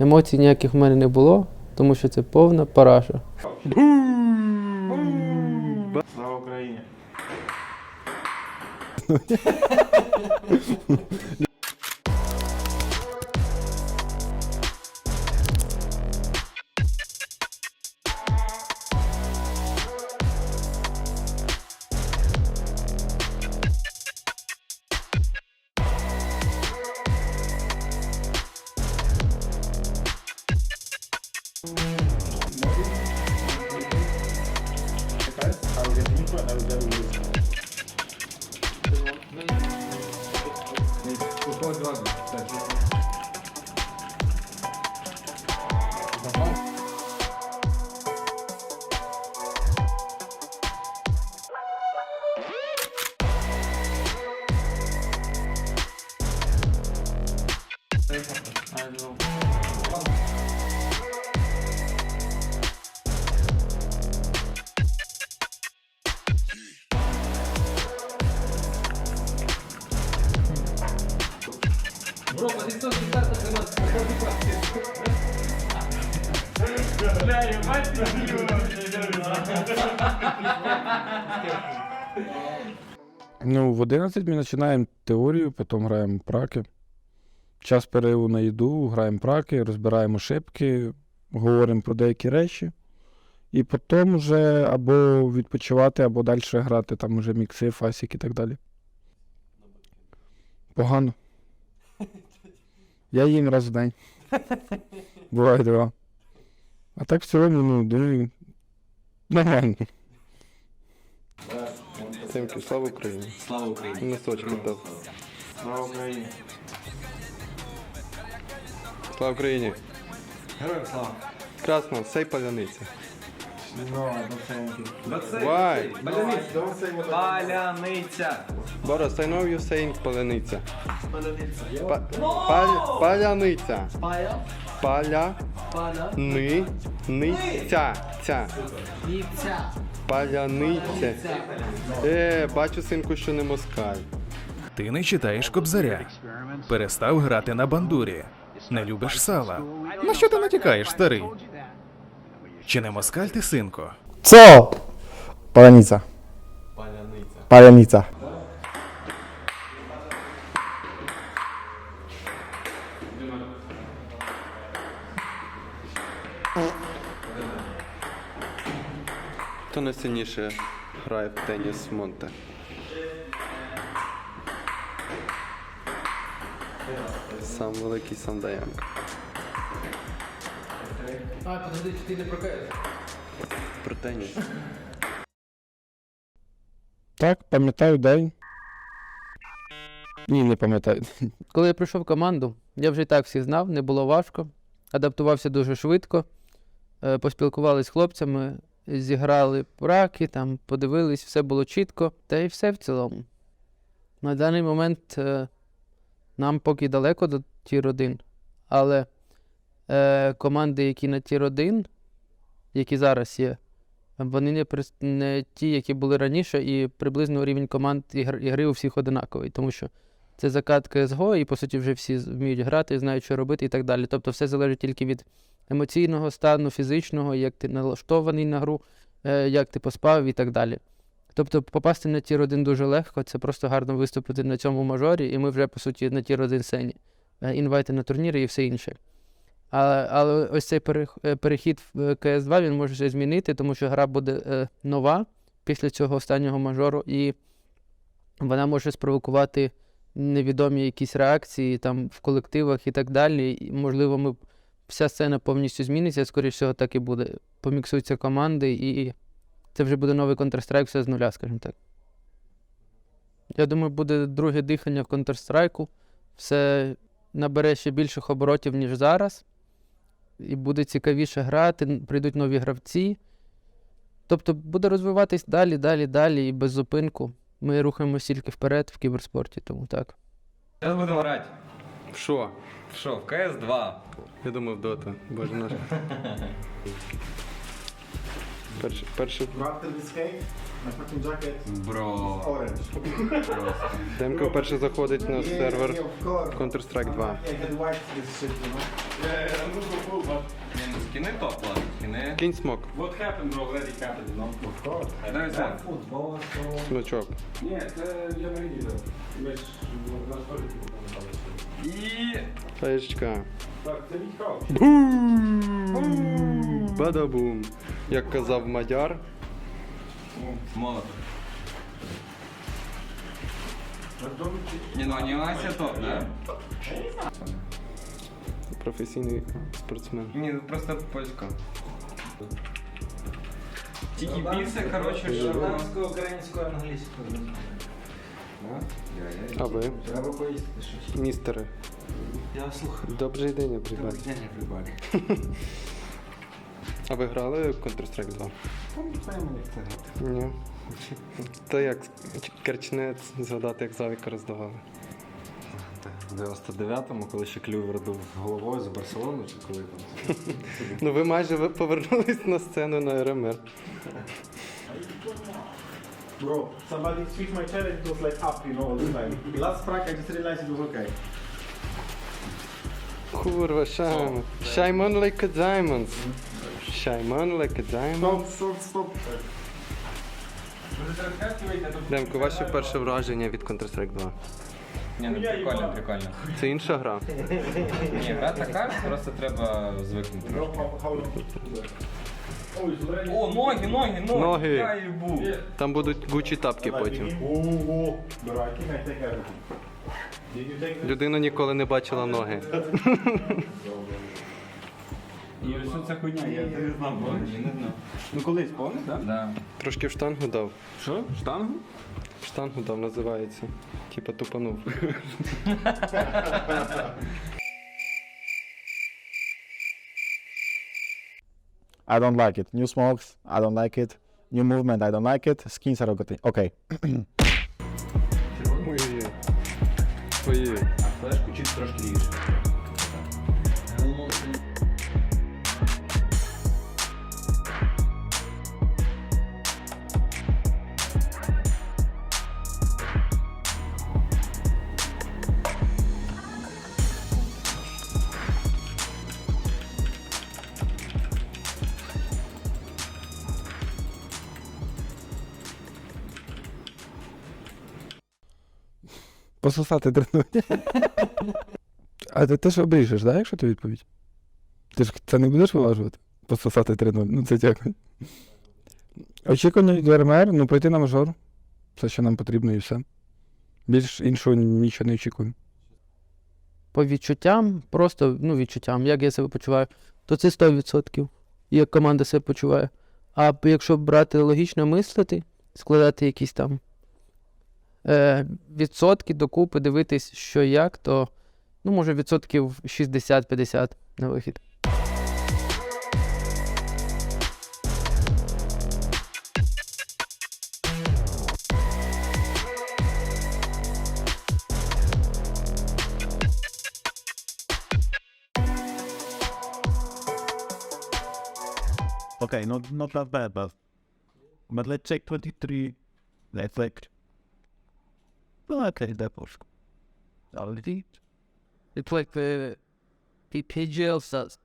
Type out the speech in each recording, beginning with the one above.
Емоцій ніяких в мене не було, тому що це повна параша. Слава Україні! pode lá dentro. Tá aqui. Tá bom? Mas não. Ну, в 11 ми починаємо теорію, потім граємо праки. Час перериву на їду, граємо праки, розбираємо шибки, говоримо про деякі речі. І потім вже або відпочивати, або далі грати там уже мікси, фасік і так далі. Погано. Я їм раз в день. Буває два. А так в цілому, ну, думаю, нормально. Симки, слава Україні. Слава Україні! Носочки дав. Слава Україні! Слава Україні. Героям слава! Красно, сей паляниця. Ну. Why? Паляниця! Boris, I know you saying паляниця. Па- паль- Паляниця. Паля. Ни. Ниця. Ця. Паляниця. Е, бачу, синку, що не москаль. Ти не читаєш кобзаря. Перестав грати на бандурі. Не любиш сала. На що ти натякаєш, старий? Чи не москаль ти, синко? Co? Palanica. Паляниця. Palanica. Хто найсильніше грає в теніс Монте? Сам великий Сандаянко. А, подожди, ти не про Про теніс. Так, пам'ятаю день. Ні, не пам'ятаю. Коли я прийшов в команду, я вже і так всіх знав, не було важко. Адаптувався дуже швидко. Е, Поспілкувалися з хлопцями, зіграли праки, там подивились, все було чітко, та й все в цілому. На даний момент е, нам поки далеко до тір 1, але е, команди, які на тір 1, які зараз є, вони не, прис- не ті, які були раніше, і приблизно рівень команд і гр- гри у всіх одинаковий, тому що це закат CSGO, і по суті вже всі вміють грати, знають, що робити і так далі. Тобто все залежить тільки від емоційного стану, фізичного, як ти налаштований на гру, е, як ти поспав і так далі. Тобто попасти на тір 1 дуже легко, це просто гарно виступити на цьому мажорі, і ми вже, по суті, на тір 1 сцені. Е, Інвайти на турніри і все інше. Але, але ось цей е, перехід в CS2 він може ще змінити, тому що гра буде нова після цього останнього мажору, і вона може спровокувати невідомі якісь реакції там в колективах і так далі. І, можливо, ми вся сцена повністю зміниться, скоріш всього, так і буде. Поміксуються команди, і це вже буде новий Counter-Strike, все з нуля, скажімо так. Я думаю, буде друге дихання в Counter-Strike. Все набере ще більших оборотів, ніж зараз. І буде цікавіше грати, прийдуть нові гравці. Тобто буде розвиватись далі, далі, далі і без зупинку. Ми рухаємося тільки вперед в кіберспорті, тому так. Зараз будемо грати. Що? Що, в КС 2? Я думав, дота. Боже наш. Перший, перший After this cake, my fucking jacket Бро. orange. Демко перший заходить на сервер. Counter-Strike 2. I can wipe this shit, you know. Ні, ну скини топ, ладно, скини. Кінь смок, What happened, bro, already happened, you know? Of course. I know it's not. Football, so... смачок. Ні, це я не відео. Ми ж на столі І... Фаєчка. Так, це відхав. Бадабум. Як казав Мадяр, Молодо. Ні, ну анімація топ, да? професійний спортсмен. Ні, ну просто польська. Тільки більше, коротше, що... Шотландською, українською, англійською. А ви, Треба поїсти щось. містере, Я слухаю. добрий день. Добрий день, everybody. А ви грали в Counter-Strike 2? Пам'ятаємо, як це грати. Ні. То як керчнець згадати, як Завіка роздавали. В 99-му, коли ще Клювер був головою за Барселону, чи коли там. Ну ви майже ви повернулись на сцену на РМР. Bro, somebody switched my chair and it was like up, you know, all the time. Last track, I just realized it was okay. Курва, Шаймон. Шаймон like a diamond. Шаймон like a diamond. Stop, stop, stop. Демко, ваше перше враження від Counter-Strike 2. Ні, ну прикольно, прикольно. Це інша гра. Ні, гра така, просто треба звикнути. Bro, how, how long? О, ноги, ноги, ноги! Ноги. Я їбу. Там будуть гучі тапки потім. Людина ніколи не бачила ноги. І що це хуйня? Я не знав, бо не знав. Ну колись, помниш, так? Да. Трошки в штангу дав. Що? Штангу? В штангу дав, називається. Типа тупанув. I don't like it. New smokes, I don't like it. New movement, I don't like it. Skins are okay. Пососати тренування. А ти теж обріжеш, да, якщо ти відповідь? Ти ж це не будеш вилажувати? Пососати тренування. Ну це дякую. Очікування від РМР, ну пройти на мажор. Все, що нам потрібно, і все. Більш іншого нічого не очікуємо. По відчуттям, просто ну, відчуттям, як я себе почуваю, то це 100%, як команда себе почуває. А якщо брати логічно мислити, складати якісь там е, відсотки докупи, дивитись, що як, то ну, може відсотків 60-50 на вихід. Okay, not not that bad, but but let's take twenty three. Let's like. Well, okay, that was. Already. It's like the PPGL says.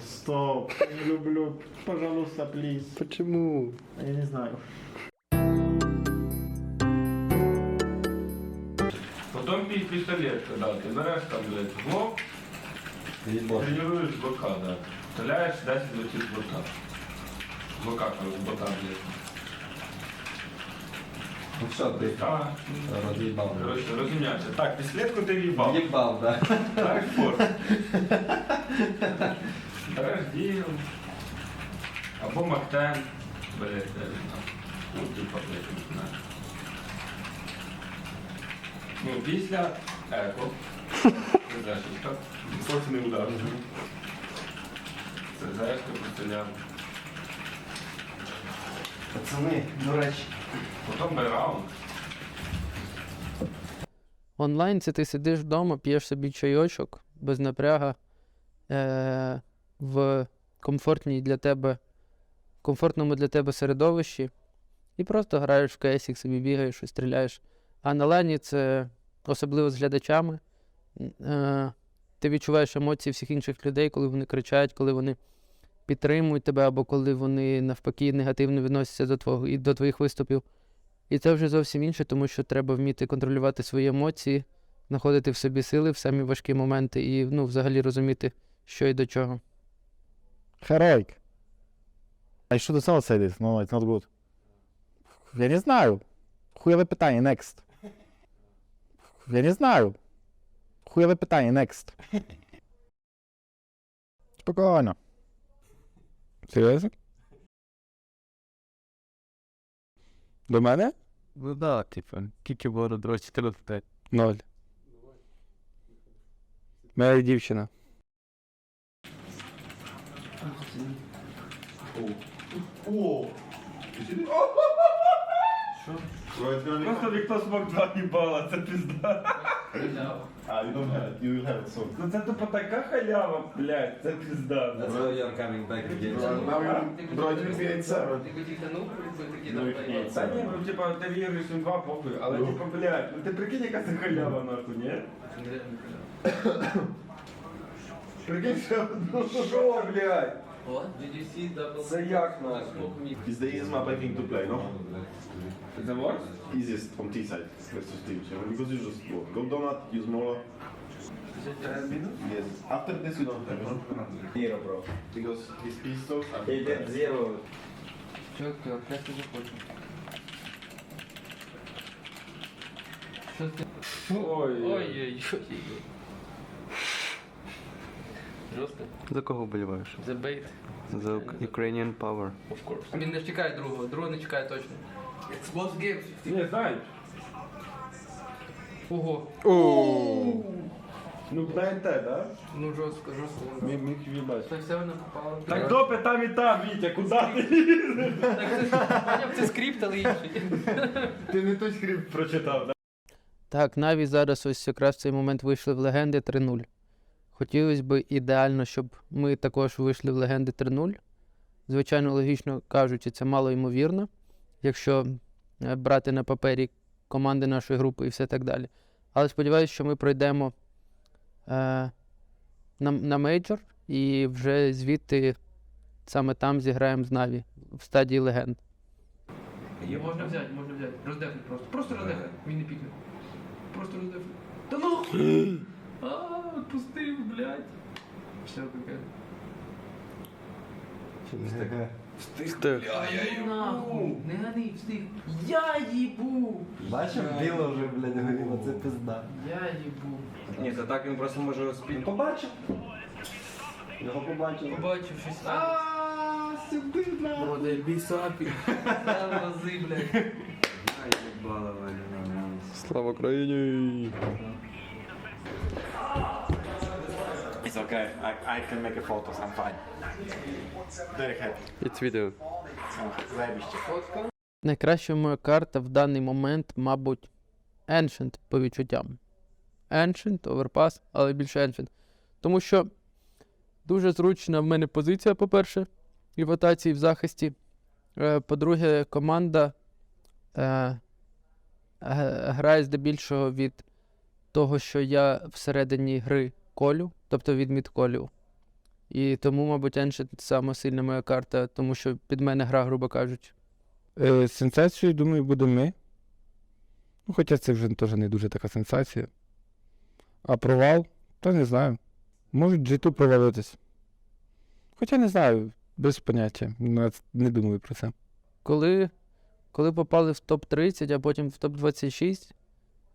Стоп, не люблю. Пожалуйста, please. Почему? Я не знаю. Потім під пістолет, коли ти береш там, блядь, блок, тренуєш бока, да. Стріляєш 10 летить з бока. Бока, з блядь. Ну що ти? Так, Роз'їбав. коротше, розумієшся. Так, пістолетку ти в'їбав. Їбав, да. Так, форт. Береш. Або Мактен. Блядь, я не знаю. Ну, типа, блядь, не знаю. Ну, після еко. Це зашивка. Сосний удар. Це зашивка постріляв. Пацани, до речі. Потім байраунд. Онлайн це ти сидиш вдома, п'єш собі чайочок без напряга е- в комфортній для тебе комфортному для тебе середовищі і просто граєш в кейсік, собі бігаєш і стріляєш. А на лані це особливо з глядачами. Е, ти відчуваєш емоції всіх інших людей, коли вони кричать, коли вони підтримують тебе, або коли вони навпаки негативно відносяться до твого і до твоїх виступів. І це вже зовсім інше, тому що треба вміти контролювати свої емоції, знаходити в собі сили в самі важкі моменти і ну, взагалі розуміти, що і до чого. Heroic. I should have said this. No, it's not good. Я не знаю. Хуєве питання, next. Я не знаю. Хуєве питання, next. Спокійно. Серйозно? До мене? Ну да, типа, скільки було до 14. Ноль. Моя дівчина. Просто ніхто смог два їбала, це пізда. Ah, you don't have it. You will have it soon. Ну це тупо така халява, блядь, це пізда. That's why you're coming back again. Now you, bro, it will be 8-7. No, it will be Та ні, 8-7. ну типа ти віриш в два похуй, але типа, блядь, ну ти прикинь, яка це халява нахуй, ні? Прикинь, що, ну що, блядь? Це як нахуй? It's the easiest map I think to play, no? Це what? Easiest from T side versus T. Because you just go, go donut, use mola. Yes. After this you don't have, no? Zero, bro. Because these pistols are He did zero. Чітко, я ти захочу. Що ти? Ой, Ой-ой-ой. Жорстко. За кого вболіваєш? The bait, За Ukrainian Power. of course. Він не чекає другого, другого не чекає точно. It's both games. Не знаю. Ого. Ну БНТ, да? Ну жорстко, жорстко. Міг міг їбать. Це все вона попала. Так допи там і там, Вітя, куди ти? Так це, поняв, це скрипт, але інший. Ти не той скрипт прочитав, да? Так, Наві зараз ось якраз в цей момент вийшли в легенди 3-0. Хотілося б ідеально, щоб ми також вийшли в легенди 3-0. Звичайно, логічно кажучи, це мало ймовірно, якщо е, брати на папері команди нашої групи і все так далі. Але сподіваюся, що ми пройдемо е, на, на мейджор і вже звідти саме там зіграємо з Наві в стадії легенд. Можна взяти, можна взяти. Роздефнути просто. Просто роздефнути. Він не пікне. Просто роздефнути. Та ну! А, відпустив, блядь. Все таке. Встиг. Нахуй, не гани, встиг. Я їбу! Бачив, біло вже, блядь, горіло, це пизда. Я їбу. Ні, це так він просто може спільно. Побачив. Його побачив. Побачив щось. Ааа, сюди, нахуй. Модель бісапі. Вози, блядь. Слава Україні! It's okay. I, I can make a photos. I'm fine. Very happy. It's video. Заєбіще. Найкраща моя карта в даний момент, мабуть, Ancient по відчуттям. Ancient, Overpass, але більше Ancient. Тому що дуже зручна в мене позиція, по-перше, і в атаці, і в захисті. Е, По-друге, команда е, грає здебільшого від того, що я всередині гри колю, тобто від мідколів. І тому, мабуть, Ancient сама сильна моя карта, тому що під мене гра, грубо кажучи. Е, сенсацією, думаю, будемо ми. Ну, хоча це вже теж не дуже така сенсація. А провал, то не знаю. Можуть G2 провалитись. Хоча не знаю, без поняття. Навіть Не думаю про це. коли, коли попали в топ-30, а потім в топ-26,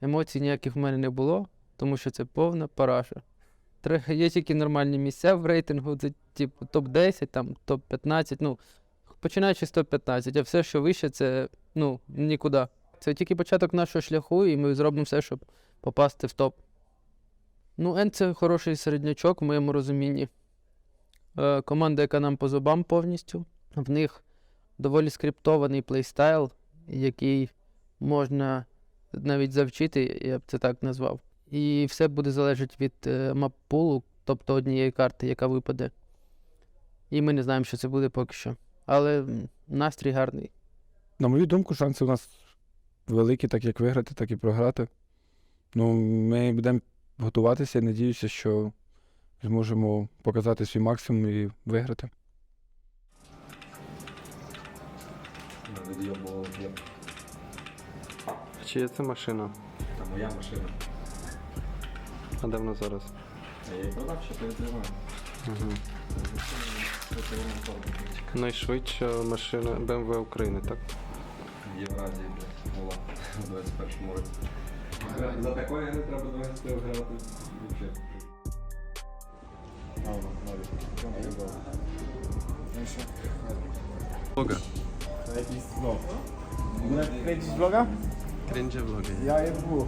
емоцій ніяких в мене не було, тому що це повна параша. Є тільки нормальні місця в рейтингу, це типу топ-10, там, топ-15, ну, починаючи з топ-15, а все, що вище, це ну, нікуди. Це тільки початок нашого шляху, і ми зробимо все, щоб попасти в топ. Ну, Н це хороший середнячок в моєму розумінні. Е, команда, яка нам по зубам повністю. В них доволі скриптований плейстайл, який можна навіть завчити, я б це так назвав. І все буде залежати від е, мап-пулу, тобто однієї карти, яка випаде. І ми не знаємо, що це буде поки що. але настрій гарний. На мою думку, шанси у нас великі, так як виграти, так і програти. Ну, ми будемо готуватися і надіюся, що зможемо показати свій максимум і виграти. Чи є це машина? Та моя машина. А де вона зараз? А я її продав, що ти відтримав. Угу. Найшвидша машина BMW України, так? В Євразії, блядь, була в 21 році. За такої не треба 20 грати. Блога. Jakiś vlog. Kręcić vloga? Ja je dwóch.